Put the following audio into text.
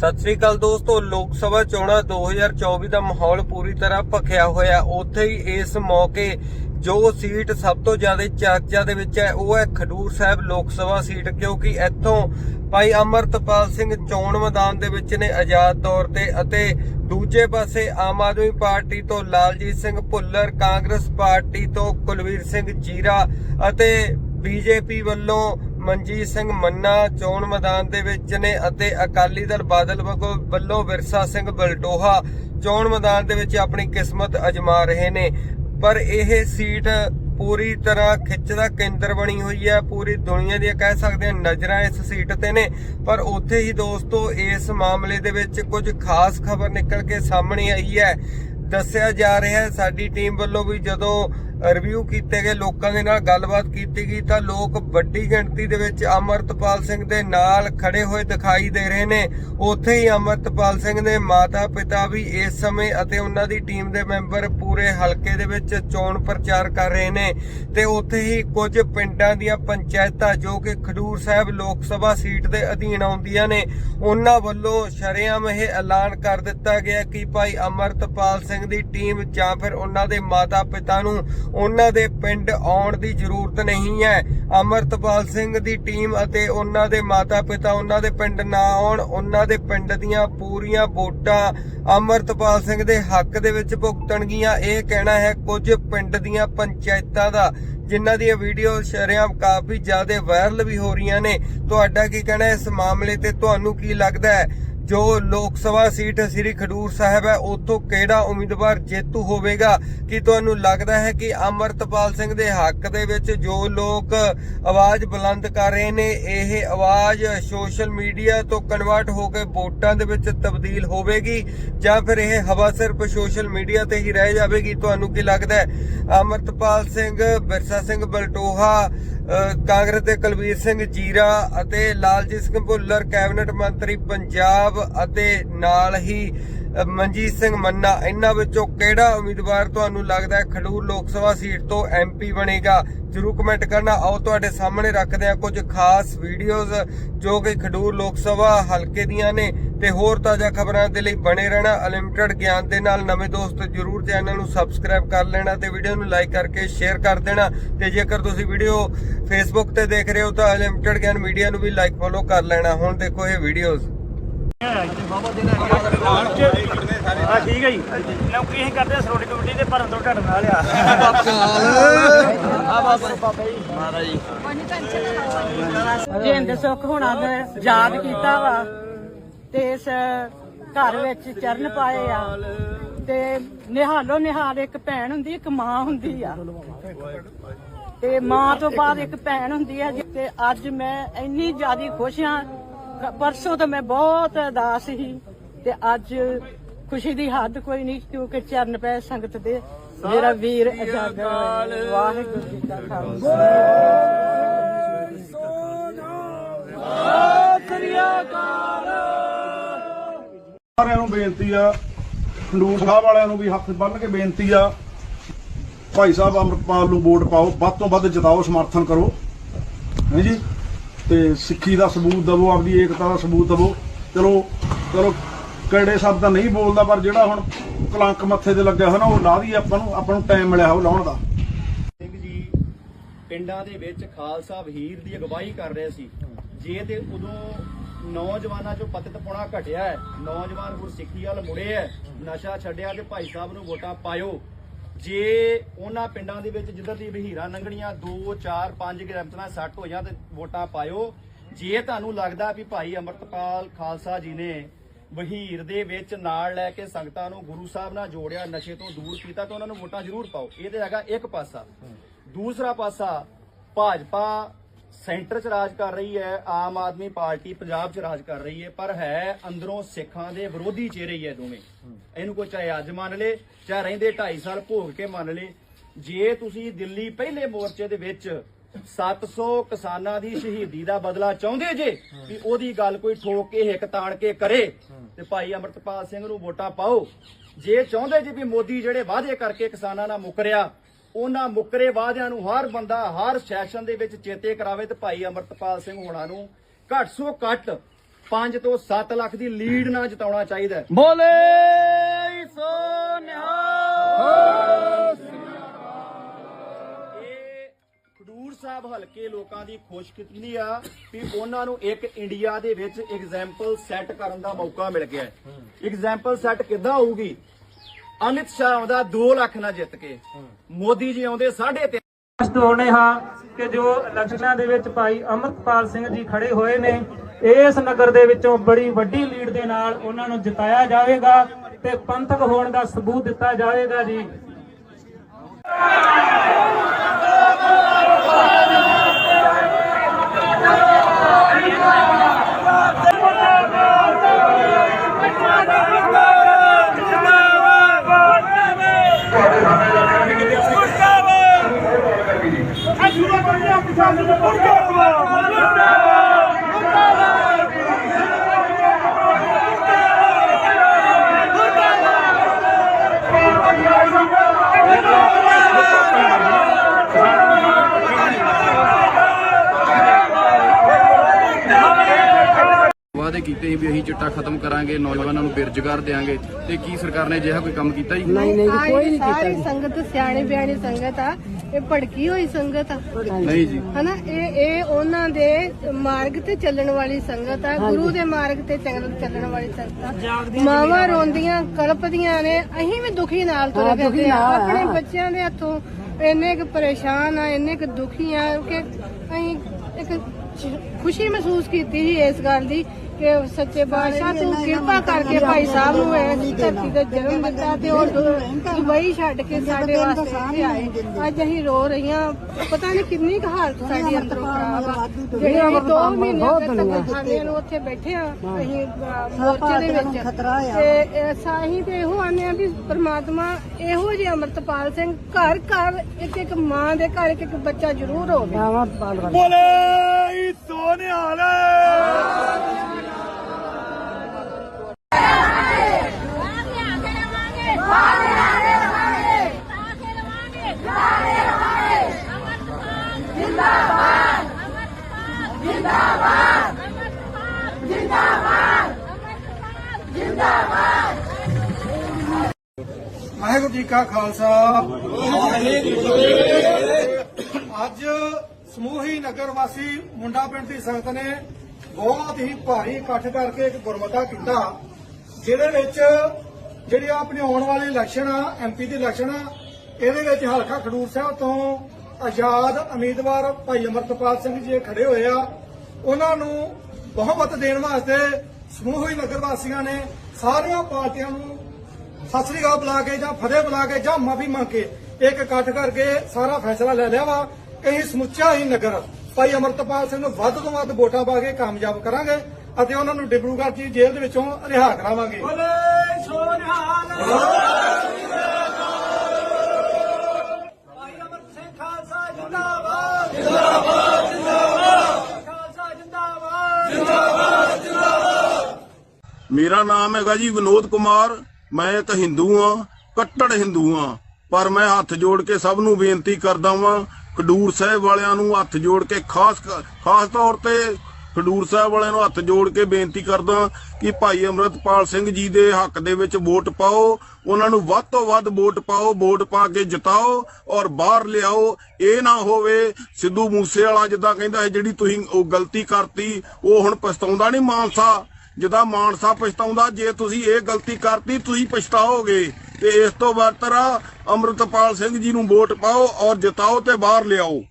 ਸਤਿ ਸ੍ਰੀ ਅਕਾਲ ਦੋਸਤੋ, ਲੋਕ ਸਭਾ ਚੋਣਾਂ 2024 ਦਾ ਮਾਹੌਲ ਪੂਰੀ ਤਰ੍ਹਾਂ ਭਖਿਆ ਹੋਇਆ। ਉੱਥੇ ਹੀ ਇਸ ਮੌਕੇ ਜੋ ਸੀਟ ਸਭ ਤੋਂ ਜ਼ਿਆਦਾ ਚਰਚਾ ਦੇ ਵਿੱਚ ਹੈ, ਉਹ ਹੈ ਖਡੂਰ ਸਾਹਿਬ ਲੋਕ ਸਭਾ ਸੀਟ, ਕਿਉਂਕਿ ਇੱਥੋਂ ਭਾਈ ਅਮਰਤਪਾਲ ਸਿੰਘ ਚੋਣ ਮੈਦਾਨ ਦੇ ਵਿੱਚ ਨੇ ਆਜ਼ਾਦ ਤੌਰ ਤੇ ਅਤੇ ਦੂਜੇ ਪਾਸੇ ਆਮ ਆਦਮੀ ਪਾਰਟੀ ਤੋਂ ਲਾਲਜੀਤ ਸਿੰਘ ਭੁੱਲਰ, ਕਾਂਗਰਸ ਪਾਰਟੀ ਤੋਂ ਕੁਲਵੀਰ ਸਿੰਘ ਜੀਰਾ ਅਤੇ ਬੀਜੇਪੀ ਵੱਲੋਂ ਮਨਜੀਤ ਸਿੰਘ ਮੰਨਾ ਚੋਣ ਮੈਦਾਨ ਦੇ ਵਿੱਚ ਨੇ ਅਤੇ ਅਕਾਲੀ ਦਲ ਬਾਦਲ ਵੱਲੋਂ ਵਿਰਸਾ ਸਿੰਘ ਬਲਟੋਹਾ ਚੋਣ ਮੈਦਾਨ ਦੇ ਵਿੱਚ ਆਪਣੀ ਕਿਸਮਤ ਅਜਮਾ ਰਹੇ ਨੇ। ਪਰ ਇਹ ਸੀਟ ਪੂਰੀ ਤਰ੍ਹਾਂ ਖਿੱਚ ਦਾ ਕੇਂਦਰ ਬਣੀ ਹੋਈ ਹੈ। ਪੂਰੀ ਦੁਨੀਆ ਦੀਆਂ ਕਹਿ ਸਕਦੇ ਹਾਂ ਨਜ਼ਰਾਂ ਇਸ ਸੀਟ ਤੇ ਨੇ। ਪਰ ਉੱਥੇ ਹੀ ਦੋਸਤੋ ਇਸ ਮਾਮਲੇ ਦੇ ਵਿੱਚ ਕੁਝ ਖਾਸ ਖਬਰ ਨਿਕਲ ਕੇ ਸਾਹਮਣੇ ਆਈ ਹੈ। ਦੱਸਿਆ ਜਾ ਰਿਹਾ ਹੈ, ਸਾਡੀ ਟੀਮ ਵੱਲੋਂ ਵੀ ਜਦੋਂ ਰਿਵਿਊ ਕੀਤੇ ਗਏ, ਲੋਕਾਂ ਦੇ ਨਾਲ ਗੱਲਬਾਤ ਕੀਤੀ ਗਈ, ਤਾਂ ਲੋਕ ਵੱਡੀ ਗਿਣਤੀ ਦੇ ਵਿੱਚ ਅਮਰਤਪਾਲ ਸਿੰਘ ਦੇ ਨਾਲ ਖੜੇ ਹੋਏ ਦਿਖਾਈ ਦੇ ਰਹੇ ਨੇ। ਉੱਥੇ ਹੀ ਅਮਰਤਪਾਲ ਸਿੰਘ ਦੇ ਮਾਤਾ ਪਿਤਾ ਵੀ ਇਸ ਸਮੇਂ ਅਤੇ ਉਹਨਾਂ ਦੀ ਟੀਮ ਦੇ ਮੈਂਬਰ ਪੂਰੇ ਹਲਕੇ ਦੇ ਵਿੱਚ ਚੋਣ ਪ੍ਰਚਾਰ ਕਰ ਰਹੇ ਨੇ ਤੇ ਉੱਥੇ ਹੀ ਕੁਝ ਪਿੰਡਾਂ ਦੀਆਂ ਪੰਚਾਇਤਾਂ, ਜੋ ਕਿ ਖਡੂਰ ਸਾਹਿਬ ਲੋਕ ਸਭਾ ਸੀਟ ਦੇ ਅਧੀਨ ਆਉਂਦੀਆਂ ਨੇ, ਉਹਨਾਂ ਵੱਲੋਂ ਸ਼ਰੇਆਮ ਇਹ ਐਲਾਨ ਕਰ ਦਿੱਤਾ ਗਿਆ ਕਿ ਭਾਈ ਅਮਰਤਪਾਲ ਸਿੰਘ ਦੀ ਟੀਮ ਜਾਂ ਫਿਰ ਉਹਨਾਂ ਦੇ ਮਾਤਾ ਪਿਤਾ ਨੂੰ ਉਹਨਾਂ ਦੇ ਪਿੰਡ ਆਉਣ ਦੀ ਜ਼ਰੂਰਤ ਨਹੀਂ ਹੈ। ਅਮਰਤਪਾਲ ਸਿੰਘ ਦੀ ਟੀਮ ਅਤੇ ਉਹਨਾਂ ਦੇ ਮਾਤਾ ਪਿਤਾ ਉਹਨਾਂ ਦੇ ਪਿੰਡ ਨਾ ਆਉਣ, ਉਹਨਾਂ ਦੇ ਪਿੰਡ ਦੀਆਂ ਪੂਰੀਆਂ ਵੋਟਾਂ ਅਮਰਤਪਾਲ ਸਿੰਘ ਦੇ ਹੱਕ ਦੇ ਵਿੱਚ ਭੁਗਤਣਗੀਆਂ। ਇਹ ਕਹਿਣਾ ਹੈ, ਕੁਝ ਪਿੰਡ ਦੀਆਂ ਪੰਚਾਇਤਾਂ ਦਾ, ਜਿਨ੍ਹਾਂ ਦੀਆਂ ਵੀਡੀਓ ਸ਼ਰੇਆਮ ਕਾਫੀ ਜ਼ਿਆਦਾ ਵਾਇਰਲ ਵੀ ਹੋ ਰਹੀਆਂ ਨੇ। ਤੁਹਾਡਾ ਕੀ ਕਹਿਣਾ ਇਸ ਮਾਮਲੇ ਤੇ? ਤੁਹਾਨੂੰ ਕੀ ਲੱਗਦਾ ਹੈ? ਜੋ ਲੋਕ ਸਭਾ ਸੀਟ ਸ੍ਰੀ ਖਡੂਰ ਸਾਹਿਬ ਹੈ ਉਤੋਂ ਕਿਹੜਾ ਉਮੀਦਵਾਰ ਜੇਤੂ ਹੋਵੇਗਾ? ਕੀ ਤੁਹਾਨੂੰ ਲੱਗਦਾ ਹੈ ਕਿ ਅਮਰਤਪਾਲ ਸਿੰਘ ਦੇ ਹੱਕ ਦੇ ਵਿੱਚ ਜੋ ਲੋਕ ਆਵਾਜ਼ ਬੁਲੰਦ ਕਰ ਰਹੇ ਨੇ, ਇਹ ਆਵਾਜ਼ ਸੋਸ਼ਲ ਮੀਡੀਆ ਤੋਂ ਕਨਵਰਟ ਹੋ ਕੇ ਵੋਟਾਂ ਦੇ ਵਿੱਚ ਤਬਦੀਲ ਹੋਵੇਗੀ ਜਾਂ ਫਿਰ ਇਹ ਹਵਾ ਸਿਰਫ ਸੋਸ਼ਲ ਮੀਡੀਆ ਤੇ ਹੀ ਰਹਿ ਜਾਵੇਗੀ? ਤੁਹਾਨੂੰ ਕੀ ਲੱਗਦਾ ਹੈ? ਅਮਰਤਪਾਲ ਸਿੰਘ, ਬਿਰਸਾ ਸਿੰਘ ਬਲਟੋਹਾ ਕਾਂਗਰਸ ਦੇ ਕੁਲਵੀਰ ਸਿੰਘ ਜੀਰਾ ਅਤੇ ਲਾਲਜੀਤ ਸਿੰਘ ਭੁੱਲਰ, ਕੈਬਨਿਟ ਮੰਤਰੀ ਪੰਜਾਬ ਅਤੇ ਨਾਲ ਹੀ ਮਨਜੀਤ ਸਿੰਘ ਮੰਨਾ। ਇਹਨਾਂ ਵਿੱਚੋਂ ਕਿਹੜਾ ਉਮੀਦਵਾਰ ਤੁਹਾਨੂੰ ਲੱਗਦਾ ਹੈ ਖਡੂਰ ਲੋਕ ਸਭਾ ਸੀਟ ਤੋਂ ਐਮਪੀ ਬਣੇਗਾ? ਜਰੂਰ ਕਮੈਂਟ ਕਰਨਾ। ਆਓ ਤੁਹਾਡੇ ਸਾਹਮਣੇ ਰੱਖਦੇ ਹਾਂ ਕੁਝ ਖਾਸ ਵੀਡੀਓਜ਼ ਜੋ ਕਿ ਖਡੂਰ ਲੋਕ ਸਭਾ ਹਲਕੇ ਦੀਆਂ ਨੇ। ਤੇ ਹੋਰ ਤਾਜ਼ਾ ਖਬਰਾਂ ਦੇ ਲਈ ਬਣੇ ਰਹਿਣਾ ਅਨਲਿਮਟਿਡ ਗਿਆਨ ਦੇ ਨਾਲ। ਨਵੇਂ ਦੋਸਤ ਜਰੂਰ ਚੈਨਲ ਨੂੰ ਸਬਸਕ੍ਰਾਈਬ ਕਰ ਲੈਣਾ ਤੇ ਵੀਡੀਓ ਨੂੰ ਲਾਈਕ ਕਰਕੇ ਸ਼ੇਅਰ ਕਰ ਦੇਣਾ। ਤੇ ਜੇਕਰ ਤੁਸੀਂ ਵੀਡੀਓ ਫੇਸਬੁੱਕ ਤੇ ਦੇਖ ਰਹੇ ਹੋ ਤਾਂ ਅਨਲਿਮਟਿਡ ਗਿਆਨ ਮੀਡੀਆ ਨੂੰ ਵੀ ਲਾਈਕ ਫੋਲੋ ਕਰ ਲੈਣਾ। ਹੁਣ ਦੇਖੋ ਇਹ ਵੀਡੀਓਜ਼। ਹਾਂ ਠੀਕ ਹੈ ਜੀ। ਨੌਕਰੀ ਅਸੀਂ ਕਰਦੇ ਸਰੋੜੀ ਕਮੇਟੀ ਦੇ ਭਰਨ ਤੋਂ ਢੱਡ ਨਾਲ ਆ। ਆ ਬਾਬਾ ਬਾਬਾ ਜੀ। ਜਿੰਦ ਸੁੱਖ ਹੋਣਾ ਯਾਦ ਕੀਤਾ ਵਾ। ਤੇ ਇਸ ਘਰ ਵਿੱਚ ਚਰਨ ਪਾਏ ਆ। ਤੇ ਨਿਹਾਲੋ ਨਿਹਾਲ ਇੱਕ ਭੈਣ ਹੁੰਦੀ ਇੱਕ ਮਾਂ ਹੁੰਦੀ ਆ। ਤੇ ਮਾਂ ਤੋਂ ਬਾਅਦ ਇੱਕ ਭੈਣ ਹੁੰਦੀ ਆ ਤੇ ਅੱਜ ਮੈਂ ਇੰਨੀ ਜ਼ਿਆਦਾ ਖੁਸ਼ ਹਾਂ ਪਰਸੋਂ ਤਾਂ ਮੈਂ ਬਹੁਤ ਉਦਾਸ ਸੀ। ਤੇ ਅੱਜ ਖੁਸ਼ੀ ਦੀ ਹੱਦ ਕੋਈ ਨਹੀਂ ਕਿਉਂਕਿ ਚਰਨ ਪਏ ਸੰਗਤ ਦੇ। ਮੇਰਾ ਵੀਰ ਅਜਾਦਰ ਵਾਹਿਗੁਰੂ ਜੀ ਦਾ ਖਾਲਸਾ। ਸਾਰਿਆਂ ਨੂੰ ਬੇਨਤੀ ਆ, ਖੰਡੂਰ ਸਾਹਿਬ ਵਾਲਿਆਂ ਨੂੰ ਵੀ ਹੱਥ ਬੰਨ੍ਹ ਕੇ ਬੇਨਤੀ ਆ। ਭਾਈ ਸਾਹਿਬ ਅੰਮ੍ਰਿਤਪਾਲ ਨੂੰ ਵੋਟ ਪਾਓ, ਵੱਧ ਤੋਂ ਵੱਧ ਜਿਤਾਓ, ਸਮਰਥਨ ਕਰੋ। ਹੈ ਜੀ? ਤੇ ਸਿੱਖੀ ਦਾ ਸਬੂਤ ਦਿਵੋ, ਆਪਦੀ ਏਕਤਾ ਦਾ ਸਬੂਤ ਦਿਵੋ। ਚਲੋ ਚਲੋ, ਕਿਹੜੇ ਸ਼ਬਦ ਨਹੀਂ ਬੋਲਦਾ, ਪਰ ਜਿਹੜਾ ਹੁਣ ਕਲੰਕ ਮੱਥੇ ਤੇ ਲੱਗਿਆ ਹੋਇਆ ਉਹ ਲਾ ਦੀ ਆਪਾਂ ਨੂੰ ਆਪਾਂ ਨੂੰ ਟਾਈਮ ਮਿਲਿਆ ਉਹ ਲਾਉਣ ਦਾ। ਸਿੰਘ ਜੀ, ਪਿੰਡਾਂ ਦੇ ਵਿੱਚ ਖਾਲਸਾ ਵਹੀਰ ਦੀ ਅਗਵਾਈ ਕਰ ਰਹੇ ਸੀ। ਜੇ ਤੇ ਉਦੋਂ ਨੌਜਵਾਨਾਂ ਚੋਂ ਪਤਿਤਪੁਣਾ ਘਟਿਆ ਹੈ। ਨੌਜਵਾਨ ਗੁਰਸਿੱਖੀ ਵੱਲ ਮੁੜੇ ਹੈ। ਨਸ਼ਾ ਛੱਡਿਆ ਤੇ ਭਾਈ ਸਾਹਿਬ ਨੂੰ ਵੋਟਾਂ ਪਾਇਓ। ਜੇ ਉਹਨਾਂ ਪਿੰਡਾਂ ਦੇ ਵਿੱਚ ਜਿੱਧਰ ਦੀ ਵਹੀਰਾਂ ਲੰਘਣੀਆਂ 2 4 5 ਗ੍ਰਾਮਤਾਂ ਸੱਟ ਹੋ ਜਾਂ ਤੇ ਵੋਟਾਂ ਪਾਇਓ, ਜੇ ਤੁਹਾਨੂੰ ਲੱਗਦਾ ਵੀ ਭਾਈ ਅਮਰਤਪਾਲ ਖਾਲਸਾ ਜੀ ਨੇ ਵਹੀਰ ਦੇ ਵਿੱਚ ਨਾਲ ਲੈ ਕੇ ਸੰਗਤਾਂ ਨੂੰ ਗੁਰੂ ਸਾਹਿਬ ਨਾਲ ਜੋੜਿਆ, ਨਸ਼ੇ ਤੋਂ ਦੂਰ ਕੀਤਾ, ਤਾਂ ਉਹਨਾਂ ਨੂੰ ਵੋਟਾਂ ਜ਼ਰੂਰ ਪਾਓ। ਇਹ ਤੇ ਹੈਗਾ ਇੱਕ ਪਾਸਾ। ਦੂਸਰਾ ਪਾਸਾ, ਭਾਜਪਾ ਸੈਂਟਰ 'ਚ ਰਾਜ ਕਰ ਰਹੀ ਹੈ ਆਮ ਆਦਮੀ ਪਾਰਟੀ ਪੰਜਾਬ 'ਚ ਰਾਜ ਕਰ ਰਹੀ ਹੈ ਪਰ ਹੈ ਅੰਦਰੋਂ ਸਿੱਖਾਂ ਦੇ ਵਿਰੋਧੀ ਚਿਹਰੇ ਹੀ ਹੈ ਦੋਵੇਂ। ਇਹਨੂੰ ਕੋਈ ਚਾਹੇ ਅੱਜ ਮੰਨ ਲੇ ਚਾਹੇ ਰਹਿੰਦੇ 2.5 ਸਾਲ ਭੋਗ ਕੇ ਮੰਨ ਲੇ। ਜੇ ਤੁਸੀਂ ਦਿੱਲੀ ਪਹਿਲੇ ਮੋਰਚੇ ਦੇ ਵਿੱਚ 700 ਕਿਸਾਨਾਂ ਦੀ ਸ਼ਹੀਦੀ ਦਾ ਬਦਲਾ ਚਾਹੁੰਦੇ ਜੇ ਵੀ ਉਹਦੀ ਗੱਲ ਕੋਈ ਠੋਕ ਕੇ ਹਿੱਕ ਤਾਣ ਕੇ ਕਰੇ ਤੇ ਭਾਈ ਅਮਰਤਪਾਲ ਸਿੰਘ ਨੂੰ ਵੋਟਾਂ ਪਾਓ। ਜੇ ਚਾਹੁੰਦੇ ਜੀ ਵੀ ਮੋਦੀ ਜਿਹੜੇ ਵਾਅਦੇ ਕਰਕੇ ਕਿਸਾਨਾਂ ਨਾਲ ਮੁਕਰਿਆ ਉਹਨਾਂ ਮੁਕਰੇ ਵਾਅਦਿਆਂ ਨੂੰ ਹਰ ਬੰਦਾ ਹਰ ਸੈਸ਼ਨ ਦੇ ਵਿੱਚ ਚੇਤੇ ਕਰਾਵੇ ਤੇ ਭਾਈ ਅਮਰਤਪਾਲ ਸਿੰਘ ਹੋਣਾ ਨੂੰ ਘੱਟ ਸੋ ਘੱਟ 5 ਤੋਂ 7 ਲੱਖ ਦੀ ਲੀਡ ਨਾਲ ਜਿਤਾਉਣਾ ਚਾਹੀਦਾ ਬੋਲੇ! ਸੋ ਨਿਹਾਲ! ਇਹ ਖਡੂਰ ਸਾਹਿਬ ਹਲਕੇ ਲੋਕਾਂ ਦੀ ਖੁਸ਼ਕਿਸਮਤੀ ਆ ਵੀ ਉਹਨਾਂ ਨੂੰ ਇੱਕ ਇੰਡੀਆ ਦੇ ਵਿੱਚ ਐਗਜ਼ਾਮਪਲ ਸੈੱਟ ਕਰਨ ਦਾ ਮੌਕਾ ਮਿਲ ਗਿਆ ਹੈ। ਐਗਜ਼ਾਮਪਲ ਸੈੱਟ ਕਿੱਦਾਂ ਹੋਊਗੀ? ਅਮਿਤ ਸ਼ਾਹ ਆਉਂਦਾ 2 ਲੱਖ ਨਾਲ ਜਿੱਤ ਕੇ। ਮੋਦੀ ਜੀ ਆਉਂਦੇ 3.5 ਸਪਸ਼ਟ ਹੋਣੇ ਹਾਂ ਕਿ ਜੋ ਇਲੈਕਸ਼ਨਾਂ ਦੇ ਵਿੱਚ ਭਾਈ ਅਮਰਪਾਲ ਸਿੰਘ ਜੀ ਖੜੇ ਹੋਏ ਨੇ ਇਸ ਨਗਰ ਦੇ ਵਿੱਚੋਂ ਬੜੀ ਵੱਡੀ ਲੀਡ ਦੇ ਨਾਲ ਉਹਨਾਂ ਨੂੰ ਜਿਤਾਇਆ ਜਾਵੇਗਾ ਤੇ ਪੰਥਕ ਹੋਣ ਦਾ ਸਬੂਤ ਦਿੱਤਾ ਜਾਵੇਗਾ ਜੀ। ਸੀ ਵੀ ਅਸੀਂ ਚਿੱਟਾ ਖਤਮ ਕਰਾਂਗੇ ਨੌਜਵਾਨਾਂ ਨੂੰ ਬੇਰੁਜ਼ਗਾਰ ਦੇਾਂਗੇ ਤੇ ਕੀ ਸਰਕਾਰ ਨੇ ਅਜਿਹਾ ਕੋਈ ਕੰਮ ਕੀਤਾ ਜੀ? ਕੋਈ ਸਾਰੀ ਸੰਗਤ ਸਿਆਣੀ ਬਿਆਣੀ ਸੰਗਤ ਆ। ਇਹ ਭੜਕੀ ਹੋਈ ਸੰਗਤ ਆ। ਨਹੀਂ ਜੀ। ਹਨਾ ਇਹ ਇਹ ਉਹਨਾਂ ਦੇ ਮਾਰਗ ਤੇ ਚੱਲਣ ਵਾਲੀ ਸੰਗਤ ਆ। ਗੁਰੂ ਦੇ ਮਾਰਗ ਤੇ ਚੱਲਣ ਚੱਲਣ ਵਾਲੀ ਸੰਗਤ ਆ। ਮਾਵਾਂ ਰੋਂਦੀਆਂ ਕਲਪਦੀਆਂ ਨੇ। ਅਸੀਂ ਵੀ ਦੁਖੀ ਨਾਲ ਤੁਰੇ ਫਿਰਦੇ ਆ। ਆਪਣੇ ਬੱਚਿਆਂ ਦੇ ਹੱਥੋਂ ਇੰਨੇ ਕੁ ਪਰੇਸ਼ਾਨ ਆ ਇੰਨੇ ਕੁ ਦੁਖੀ ਆ ਕਿ ਅਸੀਂ ਇੱਕ ਸ਼- ਖੁਸ਼ੀ ਮਹਿਸੂਸ ਕੀਤੀ ਸੀ ਇਸ ਗੱਲ ਦੀ। ਕਿ ਸੱਚੇ ਬਾਦਸ਼ਾਹ ਤੂੰ ਕਿਰਪਾ ਕਰਕੇ ਭਾਈ ਸਾਹਿਬ ਨੂੰ ਇਸ ਧਰਤੀ ਤੇ ਜਨਮ ਦਿੱਤਾ ਤੇ ਉਹ ਦੁਬਈ ਛੱਡ ਕੇ ਸਾਡੇ ਵਾਸਤੇ ਇੱਥੇ ਆਏ। ਅੱਜ ਅਸੀਂ ਰੋ ਰਹੀਆਂ। ਪਤਾ ਨਹੀਂ ਕਿੰਨੀ ਕੁ ਹਾਲਤ ਸਾਡੀ ਅੰਦਰੋਂ ਖਰਾਬ ਆ। ਜਿਹੜੇ ਅਸੀਂ ਦੋ ਮਹੀਨੇ ਤੱਕ ਖਾਣੇ ਨੂੰ ਉੱਥੇ ਬੈਠੇ ਆ ਅਸੀਂ ਮੋਰਚੇ ਦੇ ਵਿੱਚ ਤੇ ਐਸਾ ਅਸੀਂ ਤੇ ਇਹੋ ਆਨੇ ਆ ਵੀ ਪ੍ਰਮਾਤਮਾ ਇਹੋ ਜਿਹੇ ਅਮਰਤਪਾਲ ਸਿੰਘ ਘਰ ਘਰ ਇੱਕ ਇੱਕ ਮਾਂ ਦੇ ਘਰ ਇੱਕ ਇੱਕ ਬੱਚਾ ਜ਼ਰੂਰ ਹੋਵੇ। ਬੋਲੇ ਸੋ ਨਿਹਾਲ ਵਾਹਿਗੁਰੂ ਜੀ ਕਾ ਖਾਲਸਾ। ਅੱਜ ਸਮੂਹੀ ਨਗਰ ਵਾਸੀ ਮੁੰਡਾ ਪਿੰਡ ਦੀ ਸੰਗਤ ਨੇ ਬਹੁਤ ਹੀ ਭਾਰੀ ਇਕੱਠ ਕਰਕੇ ਇੱਕ ਗੁਰਮਤਾ ਕੀਤਾ, ਜਿਹਦੇ ਵਿੱਚ ਜਿਹੜੀ ਆਪਣੇ ਆਉਣ ਵਾਲੀ ਇਲੈਕਸ਼ਨ ਆ ਐਮਪੀ ਦੀ ਇਲੈਕਸ਼ਨ ਆ, ਇਹਦੇ ਵਿੱਚ ਹਲਕਾ ਖਡੂਰ ਸਾਹਿਬ ਤੋਂ ਆਜ਼ਾਦ ਉਮੀਦਵਾਰ ਭਾਈ ਅਮਰਤਪਾਲ ਸਿੰਘ ਜੀ ਖੜੇ ਹੋਏ ਆ। ਉਹਨਾਂ ਨੂੰ ਬਹੁਮਤ ਦੇਣ ਵਾਸਤੇ ਸਮੂਹੀ ਨਗਰ ਵਾਸੀਆਂ ਨੇ ਸਾਰੀਆਂ ਪਾਰਟੀਆਂ ਨੂੰ ਸਤਿ ਸ੍ਰੀ ਅਕਾਲ ਬੁਲਾ ਕੇ ਜਾਂ ਫਤਿਹ ਬੁਲਾ ਕੇ ਜਾਂ ਮਾਫੀ ਮੰਗ ਕੇ ਇੱਕ ਇਕੱਠ ਕਰਕੇ ਸਾਰਾ ਫੈਸਲਾ ਲੈ ਲਿਆ ਵਾ। ਕਿ ਅਸੀਂ ਸਮੁੱਚਾ ਹੀ ਨਗਰ ਭਾਈ ਅਮਰਤਪਾਲ ਸਿੰਘ ਨੂੰ ਵੱਧ ਤੋਂ ਵੱਧ ਵੋਟਾਂ ਪਾ ਕੇ ਕਾਮਯਾਬ ਕਰਾਂਗੇ ਅਤੇ ਉਹਨਾਂ ਨੂੰ ਡਿਬਰੂਗੜ੍ਹ ਦੀ ਜੇਲ੍ਹ ਦੇ ਵਿੱਚੋਂ ਰਿਹਾ ਕਰਾਵਾਂਗੇ। ਬੋਲੇ ਸੋ ਨਿਹਾਲ ਭਾਈ ਅਮਰ ਸਿੰਘ ਖਾਲਸਾ ਜਿੰਦਾਬਾਦ ਜਿੰਦਾਬਾਦ ਜਿੰਦਾਬਾਦ ਖਾਲਸਾ ਜਿੰਦਾਬਾਦ ਮੇਰਾ ਨਾਮ ਹੈਗਾ ਜੀ ਵਿਨੋਦ ਕੁਮਾਰ। ਮੈਂ ਇੱਕ ਹਿੰਦੂ ਆ ਕੱਟੜ ਹਿੰਦੂ ਆ ਪਰ ਮੈਂ ਹੱਥ ਜੋੜ ਕੇ ਸਭ ਨੂੰ ਬੇਨਤੀ ਕਰਦਾ ਵਾਂ, ਖਡੂਰ ਸਾਹਿਬ ਵਾਲਿਆਂ ਨੂੰ ਹੱਥ ਜੋੜ ਕੇ, ਖਾਸ ਖਾਸ ਤੌਰ ਤੇ ਖਡੂਰ ਸਾਹਿਬ ਵਾਲਿਆਂ ਨੂੰ ਹੱਥ ਜੋੜ ਕੇ ਬੇਨਤੀ ਕਰਦਾ ਕਿ ਭਾਈ ਅਮਰਤਪਾਲ ਸਿੰਘ ਜੀ ਦੇ ਹੱਕ ਦੇ ਵਿੱਚ ਵੋਟ ਪਾਓ, ਉਹਨਾਂ ਨੂੰ ਵੱਧ ਤੋਂ ਵੱਧ ਵੋਟ ਪਾਓ, ਵੋਟ ਪਾ ਕੇ ਜਿਤਾਓ ਔਰ ਬਾਹਰ ਲਿਆਓ। ਇਹ ਨਾ ਹੋਵੇ ਸਿੱਧੂ ਮੂਸੇ ਵਾਲਾ ਜਿੱਦਾਂ ਕਹਿੰਦਾ ਹੈ, ਜਿਹੜੀ ਤੁਸੀਂ ਉਹ ਗਲਤੀ ਕਰਤੀ, ਉਹ ਹੁਣ ਪਛਤਾਉਂਦਾ ਨਹੀਂ ਮਾਨਸਾ। ਜਿੱਦਾਂ ਮਾਨਸਾ ਪਛਤਾਉਂਦਾ, ਜੇ ਤੁਸੀਂ ਇਹ ਗਲਤੀ ਕਰਤੀ, ਤੁਸੀਂ ਪਛਤਾਓਗੇ। ਤੇ ਇਸ ਤੋਂ ਬਿਹਤਰ ਆ ਅੰਮ੍ਰਿਤਪਾਲ ਸਿੰਘ ਜੀ ਨੂੰ ਵੋਟ ਪਾਓ ਔਰ ਜਿਤਾਓ ਤੇ ਬਾਹਰ ਲਿਆਓ।